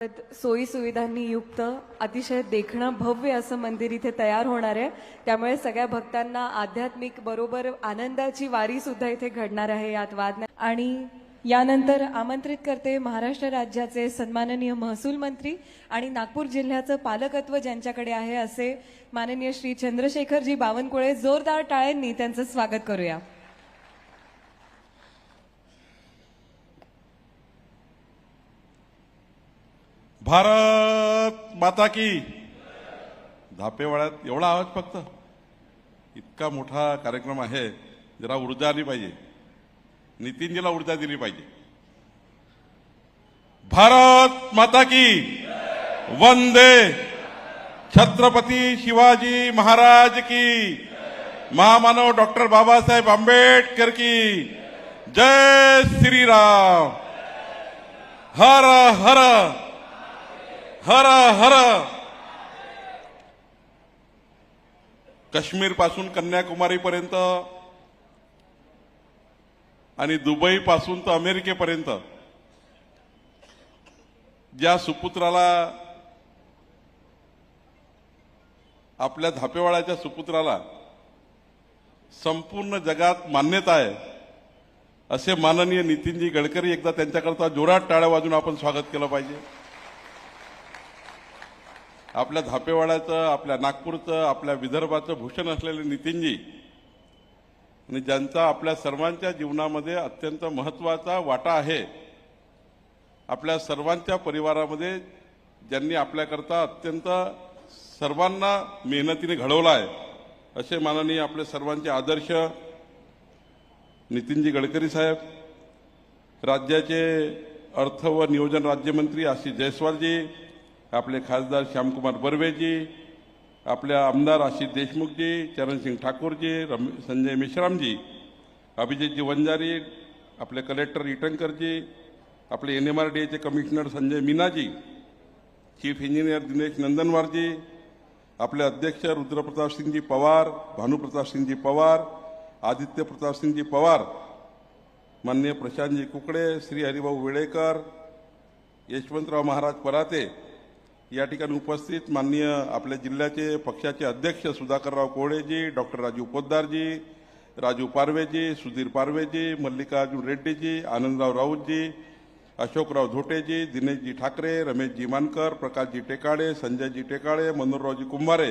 सोयी सुविधांनी युक्त अतिशय देखणं भव्य असं मंदिर इथे तयार होणार आहे. त्यामुळे सगळ्या भक्तांना आध्यात्मिक बरोबर आनंदाची वारी सुद्धा इथे घडणार आहे यात वाद नाही. आणि यानंतर आमंत्रित करते महाराष्ट्र राज्याचे सन्माननीय महसूल मंत्री आणि नागपूर जिल्ह्याचं पालकत्व ज्यांच्याकडे आहे असे माननीय श्री चंद्रशेखरजी बावनकुळे जोरदार टाळ्यांनी त्यांचं स्वागत करूया. भारत माता की. धापेवाड्यात एवढा आवाज फक्त. इतका मोठा कार्यक्रम आहे. जरा ऊर्जा आली पाहिजे. नितीनजीला ऊर्जा दिली पाहिजे. भारत माता की. वंदे. छत्रपती शिवाजी महाराज की. महामानव डॉक्टर बाबासाहेब आंबेडकर की. जय श्रीराम. हर हर. हर हर. काश्मीरपासून कन्याकुमारी पर्यंत आणि दुबई पासून तर अमेरिकेपर्यंत ज्या सुपुत्राला आपल्या धापेवाड्याच्या सुपुत्राला संपूर्ण जगात मान्यता आहे असे माननीय नितीनजी गडकरी एकदा त्यांच्याकरता जोरात टाळ्या वाजून आपण स्वागत केलं पाहिजे. आपल्या धापेवाड्याचं आपल्या नागपूरचं आपल्या विदर्भाचं भूषण असलेले नितीनजी आणि ज्यांचा आपल्या सर्वांच्या जीवनामध्ये अत्यंत महत्त्वाचा वाटा आहे आपल्या सर्वांच्या परिवारामध्ये ज्यांनी आपल्याकरता अत्यंत सर्वांना मेहनतीने घडवला आहे असे माननीय आपले सर्वांचे आदर्श नितीनजी गडकरी साहेब राज्याचे अर्थ व नियोजन राज्यमंत्री आशिष जयस्वालजी आपले खासदार श्यामकुमार बर्वेजी आपल्या आमदार आशिष देशमुखजी चरणसिंग ठाकूरजी रम संजय मेश्रामजी अभिजितजी वंजारी आपले कलेक्टर इटंकरजी आपले N M R D एचे commissioner Sanjay Meenaji chief engineer Dinesh Nandanwarji आपले अध्यक्ष रुद्रप्रताप सिंगजी पवार भानुप्रताप सिंगजी पवार आदित्य प्रताप सिंगजी पवार माननीय प्रशांतजी कुकडे श्री हरिभाऊ वेळेकर यशवंतराव महाराज पराते या ठिकाणी उपस्थित माननीय आपल्या जिल्ह्याचे पक्षाचे अध्यक्ष सुधाकरराव कोळेजी डॉक्टर राजू पोद्दारजी राजू पारवेजी सुधीर पारवेजी मल्लिकार्जुन रेड्डीजी आनंदराव राऊतजी अशोकराव धोटेजी दिनेशजी ठाकरे रमेशजी मानकर प्रकाशजी टेकाळे संजयजी टेकाळे मनोहररावजी कुंभारे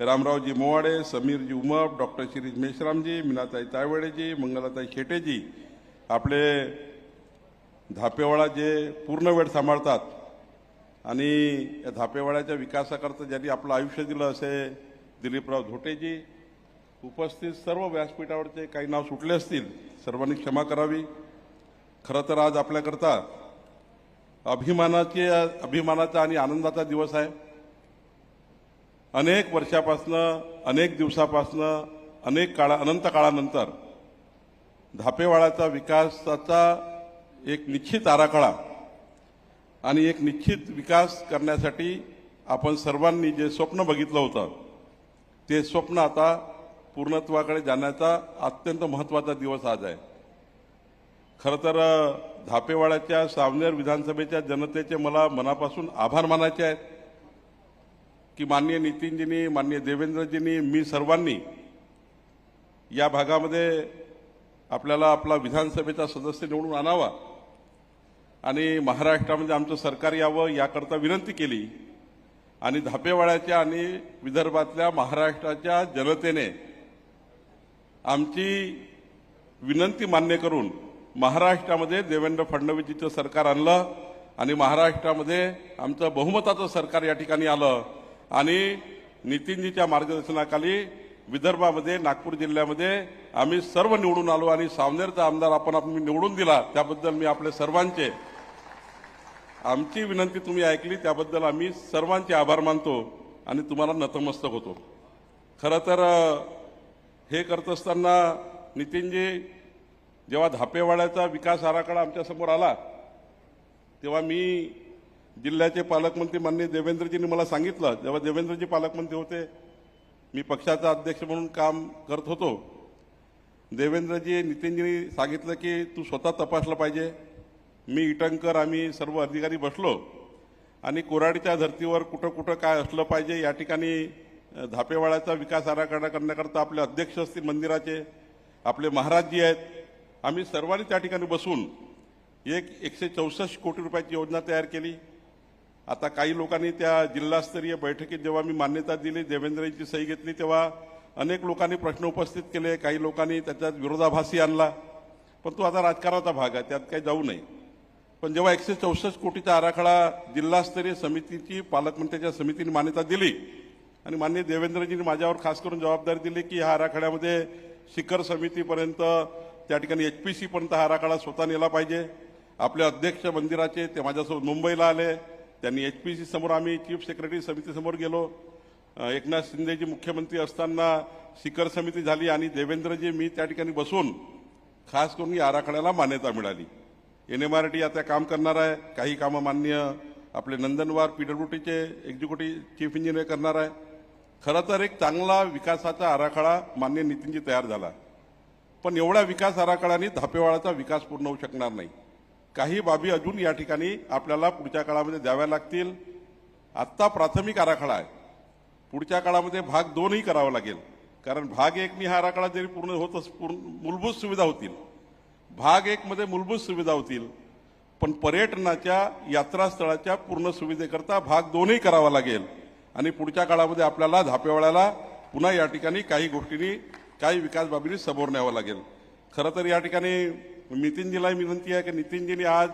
रामरावजी मोवाडे समीरजी उमप डॉक्टर शिरीष मेश्रामजी मीनाताई तायवडेजी मंगलाताई शेटेजी आपले धापेवाळा जे पूर्ण वेळ सांभाळतात आणि या धापेवाड्याच्या विकासाकरता ज्यांनी आपलं आयुष्य दिलं असे दिलीपराव धोटेजी उपस्थित सर्व व्यासपीठावरचे काही नाव सुटले असतील सर्वांनी क्षमा करावी. खरं तर आज आपल्याकरता अभिमानाचे अभिमानाचा आणि आनंदाचा दिवस आहे. अनेक वर्षापासनं अनेक दिवसापासनं अनेक काळा अनंत काळानंतर धापेवाड्याचा विकासाचा एक निश्चित आराखडा आणि एक निश्चित विकास करण्यासाठी आपण सर्वांनी जे स्वप्न बघितलं होतं ते स्वप्न आता पूर्णत्वाकडे जाण्याचा अत्यंत महत्त्वाचा दिवस आज आहे. खरं तर धापेवाड्याच्या सावनेर विधानसभेच्या जनतेचे मला मनापासून आभार मानायचे आहेत की माननीय नितीनजींनी माननीय देवेंद्रजींनी मी सर्वांनी या भागामध्ये आपल्याला आपला विधानसभेचा सदस्य निवडून आणावा. आणि महाराष्ट्रामध्ये आमचं सरकार यावं याकरता विनंती केली. आणि धापेवाड्याच्या आणि विदर्भातल्या महाराष्ट्राच्या जनतेने आमची विनंती मान्य करून महाराष्ट्रामध्ये देवेंद्र फडणवीसजीचं सरकार आणलं आणि महाराष्ट्रामध्ये आमचं बहुमताचं सरकार या ठिकाणी आलं. आणि नितीनजीच्या मार्गदर्शनाखाली विदर्भामध्ये नागपूर जिल्ह्यामध्ये आम्ही सर्व निवडून आलो आणि सावनेरचा आमदार आपण आपण निवडून दिला. त्याबद्दल मी आपले सर्वांचे आमची विनंती तुम्ही ऐकली त्याबद्दल आम्ही सर्वांचे आभार मानतो आणि तुम्हाला नतमस्तक होतो. खरं तर हे करत असताना नितीनजी जेव्हा धापेवाड्याचा विकास आराखडा आमच्यासमोर आला तेव्हा मी जिल्ह्याचे पालकमंत्री माननीय देवेंद्रजींनी मला सांगितलं. जेव्हा देवेंद्रजी पालकमंत्री होते मी पक्षाचा अध्यक्ष म्हणून काम करत होतो. देवेंद्रजी नितीनजींनी सांगितलं की तू स्वतः तपासलं पाहिजे. मी इटंकर आम्ही सर्व अधिकारी बसलो. आणि कोराडीच्या धर्तीवर कुठं कुठं काय असलं पाहिजे या ठिकाणी धापेवाड्याचा विकास आराखडा करण्याकरता आपले अध्यक्ष असतील मंदिराचे आपले महाराजजी आहेत. आम्ही सर्वांनी त्या ठिकाणी बसून एक एकशे चौसष्ट कोटी रुपयाची योजना तयार केली. आता काही लोकांनी त्या जिल्हास्तरीय बैठकीत जेव्हा मी मान्यता दिली देवेंद्रजींची सही घेतली तेव्हा अनेक लोकांनी प्रश्न उपस्थित केले. काही लोकांनी त्याच्यात विरोधाभासी आणला. पण तो आता राजकारणाचा भाग आहे त्यात काही जाऊ नये. पण जेव्हा एकशे चौसष्ट कोटीचा आराखडा जिल्हास्तरीय समितीची पालकमंत्र्याच्या समितीने मान्यता दिली आणि माननीय देवेंद्रजींनी माझ्यावर खास करून जबाबदारी दिली की ह्या आराखड्यामध्ये शिखर समितीपर्यंत त्या ठिकाणी एच पी सीपर्यंत हा आराखडा स्वतः नेला पाहिजे. आपले अध्यक्ष मंदिराचे ते माझ्यासोबत मुंबईला आले. त्यांनी एच पी सी समोर आम्ही चीफ सेक्रेटरी समितीसमोर गेलो. एकनाथ शिंदेजी मुख्यमंत्री असताना शिखर समिती झाली आणि देवेंद्रजी मी त्या ठिकाणी बसून खास करून या आराखड्याला मान्यता मिळाली. एन एम आर टी आता काम करणार आहे. काही कामं मान्य आपले नंदनवार पीडब्ल्यूटीचे एक्झिक्युटिव्ह चीफ इंजिनियर करणार आहे. खरं तर एक चांगला विकासाचा आराखडा मान्य नितीनजी तयार झाला. पण एवढ्या विकास आराखड्याने धापेवाळाचा विकास पूर्ण होऊ शकणार नाही. काही बाबी अजून या ठिकाणी आपल्याला पुढच्या काळामध्ये द्याव्या लागतील. आत्ता प्राथमिक आराखडा आहे. पुढच्या काळामध्ये भाग दोनही करावा लागेल. कारण भाग एकनी हा आराखडा जरी पूर्ण होतच पूर्ण मूलभूत सुविधा होतील. भाग एक मध्ये मूलभूत सुविधा होतील. पण पर्यटनाच्या यात्रास्थळाच्या पूर्ण सुविधेकरता भाग दोनही करावा लागेल. आणि पुढच्या काळामध्ये आपल्याला धापेवाड्याला पुन्हा या ठिकाणी काही गोष्टींनी काही विकास बाबींनी समोर न्यावं लागेल. खरं तर या ठिकाणी नितीनजीला विनंती आहे की नितीनजींनी आज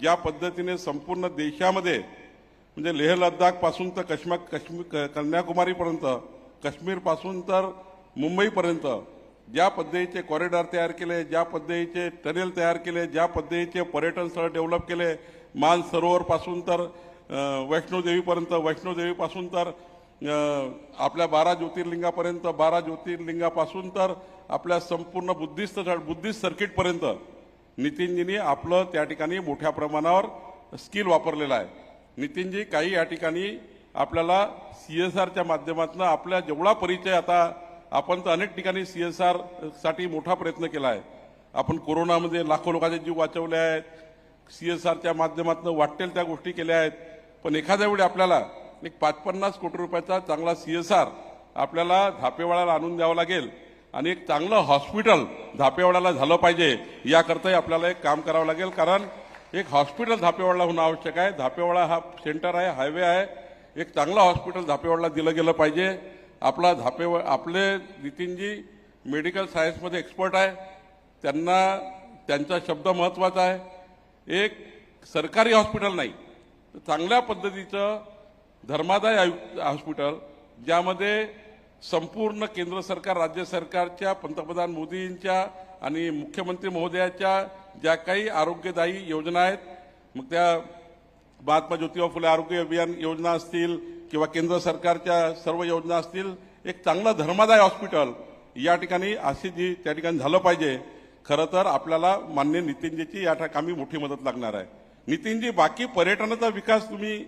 ज्या पद्धतीने संपूर्ण देशामध्ये म्हणजे लेह लद्दाखपासून तर कश्मा कश्मीर कन्याकुमारीपर्यंत काश्मीरपासून तर मुंबईपर्यंत ज्या पद्धतीचे कॉरिडॉर तयार केले ज्या पद्धतीचे टनेल तयार केले ज्या पद्धतीचे पर्यटन स्थळ डेव्हलप केले मान सरोवरपासून तर वैष्णोदेवीपर्यंत वैष्णोदेवीपासून तर आपल्या बारा ज्योतिर्लिंगापर्यंत बारा ज्योतिर्लिंगापासून तर आपल्या संपूर्ण बुद्धिस्ट बुद्धिस्ट सर्किटपर्यंत नितीनजींनी आपलं त्या ठिकाणी मोठ्या प्रमाणावर स्किल वापरलेलं आहे. नितीनजी काही या ठिकाणी आपल्याला सी एस आरच्या माध्यमातून आपल्या जेवढा परिचय आता आपण तर अनेक ठिकाणी सी एस आरसाठी मोठा प्रयत्न केला आहे. आपण कोरोनामध्ये लाखो लोकांचे जीव वाचवले आहेत. सी एस आरच्या माध्यमातून वाटेल त्या गोष्टी केल्या आहेत. पण एखाद्या वेळी आपल्याला एक पाच पन्नास कोटी रुपयाचा चांगला सी एस आर आपल्याला धापेवाड्याला आणून द्यावं लागेल आणि एक चांगलं हॉस्पिटल धापेवाड्याला झालं पाहिजे याकरताही आपल्याला एक काम करावं लागेल. कारण एक हॉस्पिटल धापेवाडला होणं आवश्यक आहे. धापेवाडा हा सेंटर आहे हायवे आहे. एक चांगलं हॉस्पिटल धापेवाडला दिलं गेलं पाहिजे. आपला झापेवर आपले नितीनजी मेडिकल सायन्समध्ये एक्सपर्ट आहे. त्यांना त्यांचा शब्द महत्त्वाचा आहे. एक सरकारी हॉस्पिटल नाही. तर चांगल्या पद्धतीचं धर्मादाय आयु- हॉस्पिटल ज्यामध्ये संपूर्ण केंद्र सरकार राज्य सरकारच्या पंतप्रधान मोदींच्या आणि मुख्यमंत्री महोदयाच्या ज्या काही आरोग्यदायी योजना आहेत मग त्या महात्मा ज्योतिबा फुले आरोग्य अभियान योजना असतील किंवा केंद्र सरकारच्या सर्व योजना असतील एक चांगलं धर्मादाय हॉस्पिटल या ठिकाणी अशी जी त्या ठिकाणी झालं पाहिजे. खरं तर आपल्याला मान्य नितीनजीची या ठिकाणी मोठी मदत लागणार आहे. नितीनजी बाकी पर्यटनाचा विकास तुम्ही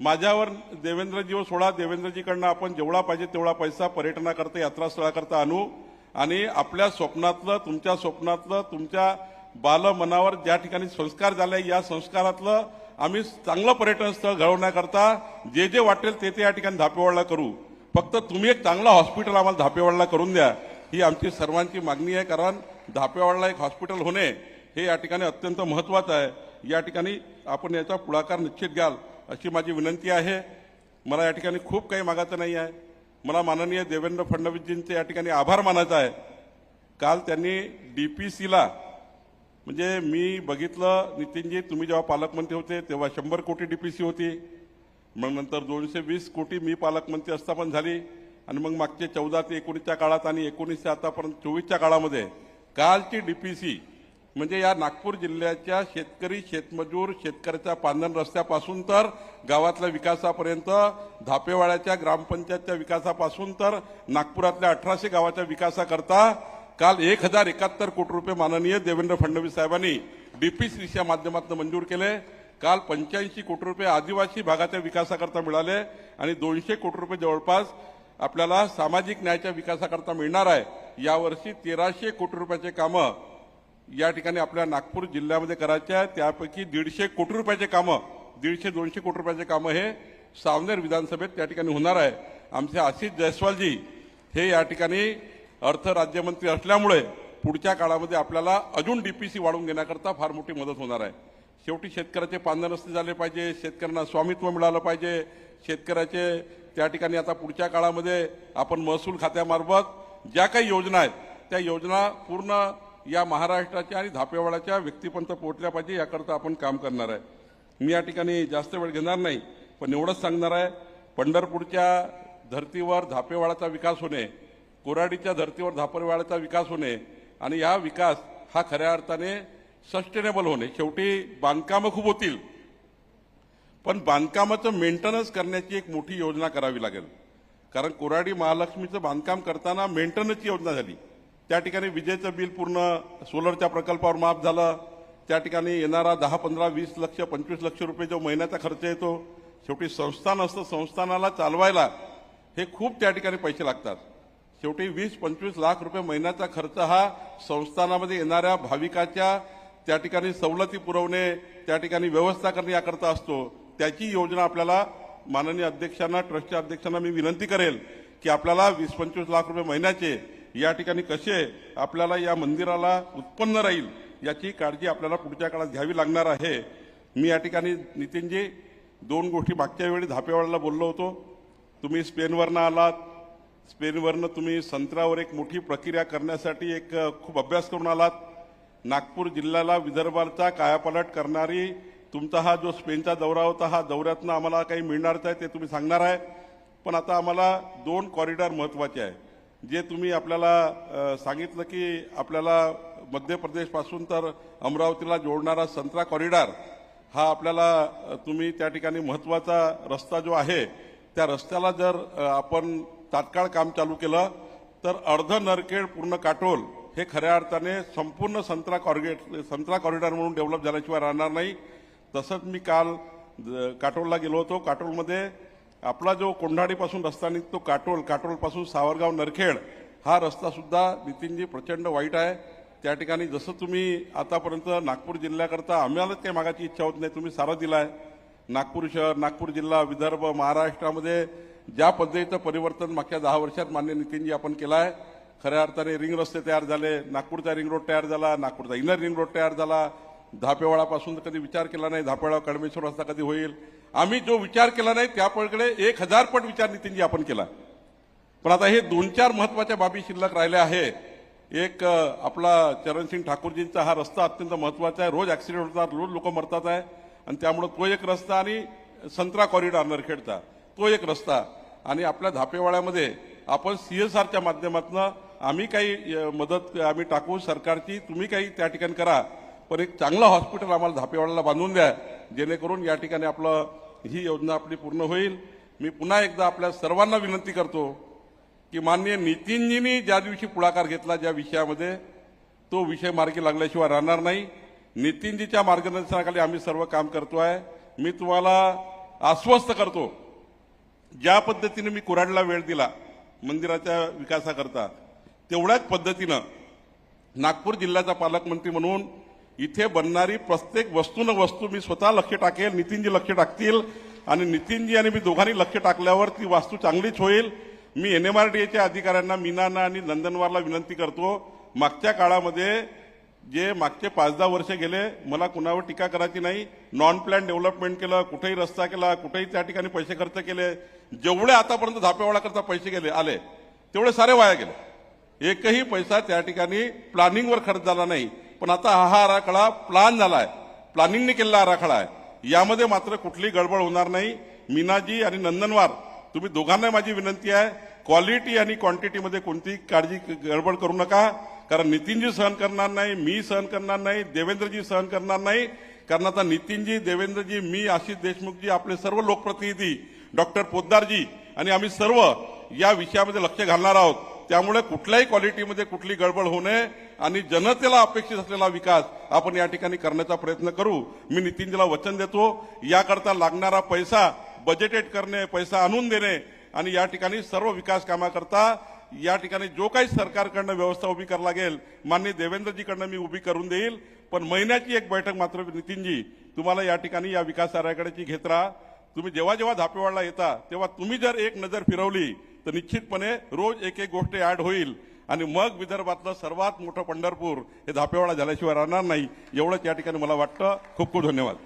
माझ्यावर देवेंद्रजीवर सोडा. देवेंद्रजीकडनं आपण जेवढा पाहिजे तेवढा पैसा पर्यटनाकरता यात्रास्थळाकरता आणू. आणि आपल्या स्वप्नातलं तुमच्या स्वप्नातलं तुमच्या बालमनावर ज्या ठिकाणी संस्कार झाले या संस्कारातलं आम्ही चांगलं पर्यटन स्थळ घडवण्याकरता जे जे वाटेल ते ते या ठिकाणी धापेवाडला करू. फक्त तुम्ही एक चांगलं हॉस्पिटल आम्हाला धापेवाडला करून द्या. ही आमची सर्वांची मागणी आहे कारण धापेवाडला एक हॉस्पिटल होणे हे या ठिकाणी अत्यंत महत्वाचं आहे. या ठिकाणी आपण याचा पुढाकार निश्चित घ्याल अशी माझी विनंती आहे. मला या ठिकाणी खूप काही मागायचं नाही आहे. मला माननीय देवेंद्र फडणवीसजींचे या ठिकाणी आभार मानायचा आहे. काल त्यांनी डी पी सीला म्हणजे मी बघितलं नितीनजी तुम्ही जेव्हा पालकमंत्री होते तेव्हा शंभर कोटी डीपीसी होती. मग नंतर दोनशे वीस कोटी मी पालकमंत्री असता पण झाली. आणि मग मागचे चौदा ते एकोणीसच्या काळात आणि एकोणीस ते आतापर्यंत चोवीसच्या काळामध्ये कालची डीपीसी म्हणजे या नागपूर जिल्ह्याच्या शेतकरी शेतमजूर शेतकऱ्याच्या पांधन रस्त्यापासून तर गावातल्या विकासापर्यंत धापेवाड्याच्या ग्रामपंचायतच्या विकासापासून तर नागपुरातल्या अठराशे गावाच्या विकासाकरता काल एक हजार एकाहत्तर कोटी रुपये माननीय देवेंद्र फडणवीस साहेबांनी डीपीसीच्या माध्यमातून मंजूर केले. काल पंच्याऐंशी कोटी रुपये आदिवासी भागाच्या विकासाकरता मिळाले आणि दोनशे कोटी रुपये जवळपास आपल्याला सामाजिक न्यायाच्या विकासाकरता मिळणार आहे. यावर्षी तेराशे कोटी रुपयाचे कामं या ठिकाणी आपल्या नागपूर जिल्ह्यामध्ये करायचे आहे त्यापैकी दीडशे कोटी रुपयाचे कामं दीडशे दोनशे कोटी रुपयाचे कामं हे सावनेर विधानसभेत त्या ठिकाणी होणार आहे. आमचे आशिष जयस्वालजी हे या ठिकाणी अर्थ राज्यमंत्री असल्यामुळे पुढच्या काळामध्ये आपल्याला अजून डीपीसी वाढवून घेण्याकरता फार मोठी मदत होणार आहे. शेवटी शेतकऱ्याचे पांदन रस्ते झाले पाहिजे शेतकऱ्यांना स्वामित्व मिळालं पाहिजे शेतकऱ्याचे त्या ठिकाणी आता पुढच्या काळामध्ये आपण महसूल खात्यामार्फत ज्या काही योजना आहेत त्या योजना पूर्ण या महाराष्ट्राच्या आणि धापेवाड्याच्या व्यक्तीपर्यंत पोहोचल्या पाहिजे याकरता आपण काम करणार आहे. मी या ठिकाणी जास्त वेळ घेणार नाही पण एवढंच सांगणार आहे पंढरपूरच्या धर्तीवर धापेवाडाचा विकास होणे कोराडीच्या धर्तीवर धापरवाड्याचा विकास होणे आणि हा विकास हा खऱ्या अर्थाने सस्टेनेबल होणे. शेवटी बांधकामं खूप होतील. पण बांधकामाचं मेंटेनन्स करण्याची एक मोठी योजना करावी लागेल. कारण कोराडी महालक्ष्मीचं बांधकाम करताना मेंटेनन्सची योजना झाली. त्या ठिकाणी विजेचं बिल पूर्ण सोलरच्या प्रकल्पावर माफ झालं. त्या ठिकाणी येणारा दहा पंधरा वीस लक्ष पंचवीस लक्ष रुपये जो महिन्याचा खर्च येतो शेवटी संस्थान असतं संस्थानाला चालवायला हे खूप त्या ठिकाणी पैसे लागतात. शेवटी वीस पंचवीस लाख रुपये महिन्याचा खर्च हा संस्थानामध्ये येणाऱ्या भाविकाच्या त्या ठिकाणी सवलती पुरवणे त्या ठिकाणी व्यवस्था करणे याकरता असतो. त्याची योजना आपल्याला माननीय अध्यक्षांना ट्रस्टच्या अध्यक्षांना मी विनंती करेल की आपल्याला वीस पंचवीस लाख रुपये महिन्याचे या ठिकाणी कसे आपल्याला या मंदिराला उत्पन्न राहील याची काळजी आपल्याला पुढच्या काळात घ्यावी लागणार आहे. मी या ठिकाणी नितीनजी दोन गोष्टी मागच्या वेळी धापेवाड्याला बोललो होतो. तुम्ही स्पेनवरनं आलात स्पेनवरनं तुम्ही संत्र्यावर एक मोठी प्रक्रिया करण्यासाठी एक खूप अभ्यास करून आलात. नागपूर जिल्ह्याला विदर्भाचा कायापालट करणारी तुमचा हा जो स्पेनचा दौरा होता हा दौऱ्यातनं आम्हाला काही मिळणारच आहे ते तुम्ही सांगणार आहे. पण आता आम्हाला दोन कॉरिडॉर महत्त्वाचे आहे. जे तुम्ही आपल्याला सांगितलं की आपल्याला मध्य प्रदेशपासून तर अमरावतीला जोडणारा संत्रा कॉरिडॉर हा आपल्याला तुम्ही त्या ठिकाणी महत्त्वाचा रस्ता जो आहे त्या रस्त्याला जर आपण तात्काळ काम चालू केलं तर अर्ध नरखेड पूर्ण काटोल हे खऱ्या अर्थाने संपूर्ण संत्रा कॉरिगेट संत्रा कॉरिडॉर म्हणून डेव्हलप झाल्याशिवाय राहणार नाही. तसंच मी काल ज- काटोलला गेलो होतो. काटोलमध्ये आपला जो कोंढाडीपासून रस्ता निघतो काटोल काटोलपासून सावरगाव नरखेड हा रस्तासुद्धा नितीनजी प्रचंड वाईट आहे. त्या ठिकाणी जसं तुम्ही आतापर्यंत नागपूर जिल्ह्याकरता आम्हालाच काही मागाची इच्छा होत नाही तुम्ही सारं दिलाय. नागपूर शहर नागपूर जिल्हा विदर्भ महाराष्ट्रामध्ये ज्या पद्धतीचं परिवर्तन मागच्या दहा वर्षात मान्य नितीनजी आपण केलं आहे खऱ्या अर्थाने रिंग रस्ते तयार झाले नागपूरचा रिंग रोड तयार झाला नागपूरचा इनर रिंग रोड तयार झाला. धापेवाळापासून तर कधी विचार केला नाही धापेवाळा कडमेश्वर रस्ता कधी होईल? आम्ही जो विचार केला नाही त्यापलीकडे एक हजार पट विचार नितीनजी आपण केला. पण आता हे दोन चार महत्त्वाच्या बाबी शिल्लक राहिल्या आहे एक आपला चरणसिंग ठाकूरजींचा हा रस्ता अत्यंत महत्त्वाचा आहे. रोज ऍक्सिडेंट होतात रोज लोक मरतात आहे. आणि त्यामुळं तो एक रस्ता आणि संत्रा कॉरिडॉर नरखेडचा तो एक रस्ता. आणि आपल्या धापेवाड्यामध्ये आपण सीएसआरच्या माध्यमातून आम्ही काही मदत आम्ही टाकू सरकारची तुम्ही काही त्या ठिकाणी करा. पण एक चांगलं हॉस्पिटल आम्हाला धापेवाड्याला बांधून द्या. जेणेकरून या ठिकाणी आपलं ही योजना आपली पूर्ण होईल. मी पुन्हा एकदा आपल्या सर्वांना विनंती करतो की माननीय नितीनजींनी ज्या दिवशी पुढाकार घेतला ज्या विषयामध्ये तो विषय मार्गी लागल्याशिवाय राहणार नाही. नितीनजीच्या मार्गदर्शनाखाली आम्ही सर्व काम करतो आहे मी तुम्हाला आश्वस्त करतो ज्या पद्धतीने मी कुऱ्हाडला वेळ दिला मंदिराच्या विकासाकरता तेवढ्याच पद्धतीनं नागपूर जिल्ह्याचा पालकमंत्री म्हणून इथे बनणारी प्रत्येक वस्तू न वस्तू मी स्वतः लक्ष टाकेल नितीनजी लक्ष टाकतील आणि नितीनजी आणि मी दोघांनी लक्ष टाकल्यावर ती वास्तू चांगलीच होईल. मी एन एम आर डी एच्या अधिकाऱ्यांना मीनाना आणि नंदनवारला विनंती करतो मागच्या काळामध्ये जे मागचे पाच दहा वर्ष गेले मला कुणावर टीका करायची नाही. नॉन प्लॅन डेव्हलपमेंट केलं कुठेही रस्ता केला कुठेही त्या ठिकाणी पैसे खर्च केले जेवढे आतापर्यंत धापेवाडा करता पैसे गेले आले तेवढे सारे वाया गेले. एकही पैसा त्या ठिकाणी प्लॅनिंगवर खर्च झाला नाही. पण आता हा हा आराखडा प्लान आहे प्लॅनिंगने केलेला आराखडा आहे. यामध्ये मात्र कुठली गडबड होणार नाही. मीनाजी आणि नंदनवार तुम्ही दोघांना माझी विनंती आहे क्वालिटी आणि क्वांटिटीमध्ये कोणतीही काळजी गडबड करू नका. कारण नितीनजी सहन करणार नाही मी सहन करणार नाही देवेंद्रजी सहन करणार नाही. कारण आता नितीनजी देवेंद्रजी मी आशिष देशमुखजी आपले सर्व लोकप्रतिनिधी डॉक्टर पोद्दारजी आणि आम्ही सर्व या विषयामध्ये लक्ष घालणार आहोत. त्यामुळे कुठल्याही क्वालिटीमध्ये कुठली गडबड होऊ नये आणि जनतेला अपेक्षित असलेला विकास आपण या ठिकाणी करण्याचा प्रयत्न करू. मी नितीनजीला वचन देतो. याकरता लागणारा पैसा बजेटेड करणे पैसा आणून देणे आणि या ठिकाणी सर्व विकास कामाकरता या ठिकाणी जो काही सरकारकडनं व्यवस्था उभी करावी लागेल माननीय देवेंद्रजीकडनं मी उभी करून देईल. पण महिन्याची एक बैठक मात्र नितीनजी तुम्हाला या ठिकाणी या विकास आराखड्याची घेत राहा. तुम्ही जेव्हा जेव्हा धापेवाडला येता तेव्हा तुम्ही जर एक नजर फिरवली तर निश्चितपणे रोज एक एक गोष्ट ऍड होईल. आणि मग विदर्भातलं सर्वात मोठं पंढरपूर हे धापेवाडा झाल्याशिवाय राहणार नाही एवढंच या ठिकाणी मला वाटतं. खूप खूप धन्यवाद.